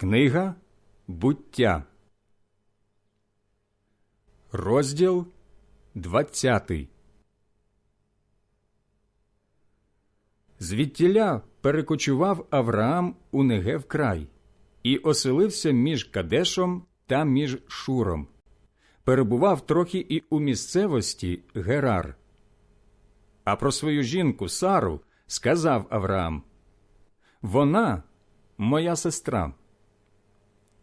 Книга буття, розділ 20 Звідтіля перекочував Авраам у Негев край і оселився між Кадешом та між Шуром. Перебував трохи і у місцевості Герар. А про свою жінку Сару сказав Авраам Вона моя сестра.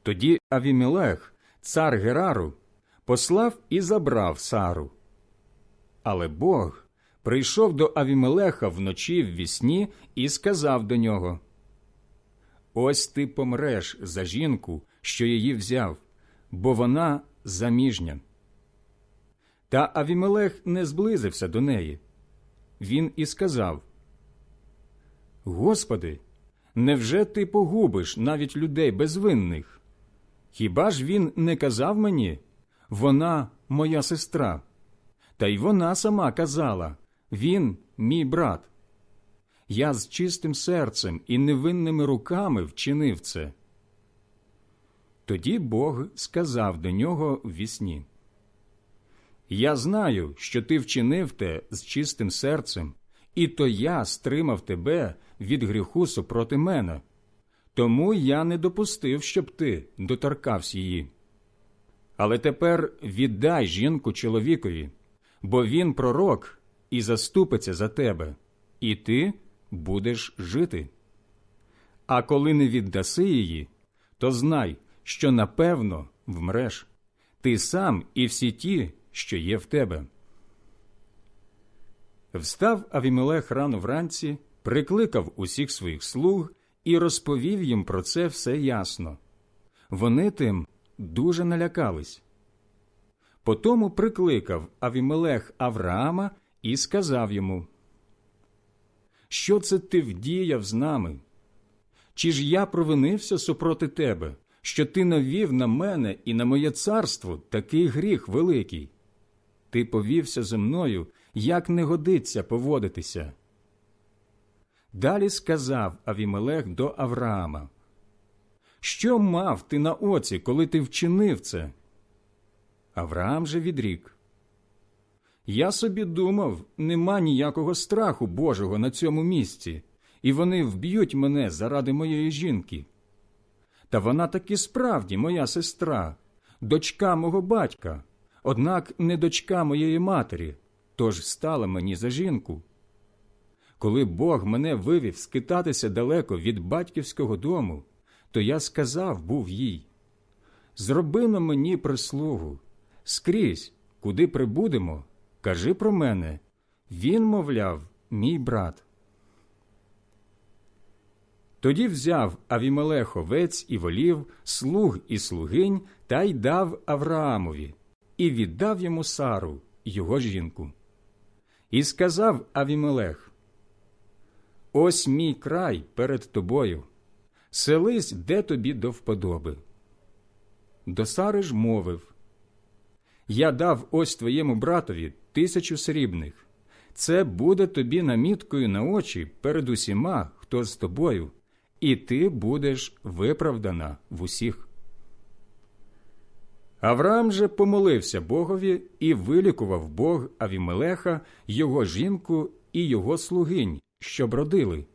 Тоді Авімелех, цар Герару, послав і забрав Сару. Але Бог прийшов до Авімелеха вночі в вісні і сказав до нього Ось ти помреш за жінку, що її взяв, бо вона заміжня. Та Авімелех не зблизився до неї. Він і сказав Господи, невже ти погубиш навіть людей безвинних? Хіба ж він не казав мені вона моя сестра? Та й вона сама казала він мій брат. Я з чистим серцем і невинними руками вчинив це. Тоді Бог сказав до нього в вісні Я знаю, що ти вчинив те з чистим серцем, і то я стримав тебе від гріху супроти мене. Тому я не допустив, щоб ти доторкався її. Але тепер віддай жінку чоловікові, бо він пророк і заступиться за тебе, і ти будеш жити. А коли не віддаси її, то знай, що напевно вмреш ти сам і всі ті, що є в тебе. Встав Авімелех рано вранці, прикликав усіх своїх слуг і розповів їм про це все ясно. Вони тим дуже налякались. Потому прикликав Авімелех Авраама і сказав йому, Що це ти вдіяв з нами? Чи ж я провинився супроти тебе, що ти навів на мене і на моє царство такий гріх великий? Ти повівся зі мною, як не годиться поводитися. Далі сказав Авімелех до Авраама, Що мав ти на оці, коли ти вчинив це? Авраам же відрік. Я собі думав, нема ніякого страху Божого на цьому місці, і вони вб'ють мене заради моєї жінки. Та вона таки справді моя сестра, дочка мого батька, однак не дочка моєї матері, тож стала мені за жінку. Коли Бог мене вивів скитатися далеко від батьківського дому, то я сказав був їй Зроби на мені прислугу, скрізь, куди прибудемо, кажи про мене. Він, мовляв, мій брат. Тоді взяв Авімелех овець і волів, слуг і слугинь та й дав Авраамові, і віддав йому Сару, його жінку. І сказав Авімелех Ось мій край перед тобою. Селись, де тобі до вподоби. До Сари ж мовив Я дав ось твоєму братові тисячу срібних. Це буде тобі наміткою на очі перед усіма, хто з тобою, і ти будеш виправдана в усіх. Авраам же помолився Богові і вилікував Бог Авімелеха, його жінку і його слугинь, щоб родили,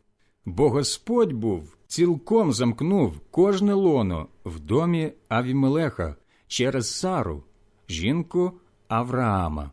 бо Господь був цілком замкнув кожне лоно в домі Авімелеха через Сару, жінку Авраама.